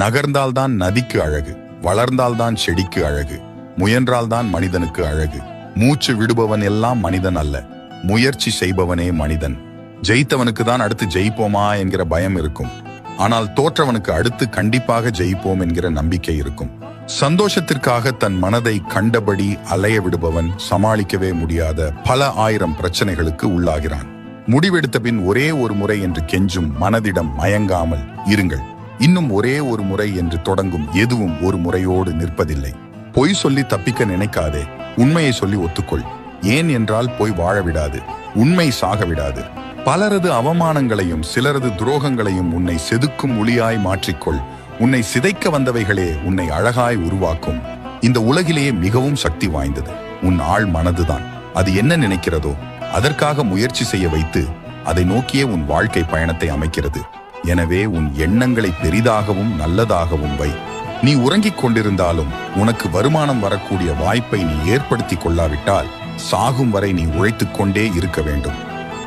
நகர்ந்தால்தான் நதிக்கு அழகு வளர்ந்தால்தான் செடிக்கு அழகு முயன்றால்தான் மனிதனுக்கு அழகு. மூச்சு விடுபவன் எல்லாம் மனிதன் அல்ல முயற்சி செய்பவனே மனிதன். ஜெயித்தவனுக்கு தான் அடுத்து ஜெயிப்போமா என்கிற பயம் இருக்கும். ஆனால் தோற்றவனுக்கு அடுத்து கண்டிப்பாக ஜெயிப்போம் என்கிற நம்பிக்கை இருக்கும். சந்தோஷத்திற்காக தன் மனதை கண்டபடி அலைய விடுபவன் சமாளிக்கவே முடியாத பல ஆயிரம் பிரச்சனைகளுக்கு உள்ளாகிறான். முடிவெடுத்த பின் ஒரே ஒரு முறை என்று கெஞ்சும் மனதிடம் மயங்காமல் இருங்கள். இன்னும் ஒரே ஒரு முறை என்று தொடங்கும் எதுவும் ஒரு முறையோடு நிற்பதில்லை. பொய் சொல்லி தப்பிக்க நினைக்காதே. உண்மையை சொல்லி ஒத்துக்கொள். ஏன் என்றால் போய் வாழ விடாது. உண்மை சாக விடாது. பலரது அவமானங்களையும் சிலரது துரோகங்களையும் உன்னை செதுக்கும் ஒளியாய் மாற்றிக்கொள். உன்னை சிதைக்க வந்தவைகளே உன்னை அழகாய் உருவாக்கும். இந்த உலகிலேயே மிகவும் சக்தி வாய்ந்தது. உன் ஆள் மனதுதான். அது என்ன நினைக்கிறதோ அதற்காக முயற்சி செய்ய வைத்து அதை நோக்கியே உன் வாழ்க்கை பயணத்தை அமைக்கிறது. எனவே உன் எண்ணங்களை பெரிதாகவும் நல்லதாகவும் வை. நீ உறங்கிக் கொண்டிருந்தாலும் உனக்கு வருமானம் வரக்கூடிய வாய்ப்பை நீ ஏற்படுத்திக் கொள்ளாவிட்டால் சாகும் வரை நீ உழைத்துக் கொண்டே இருக்க வேண்டும்.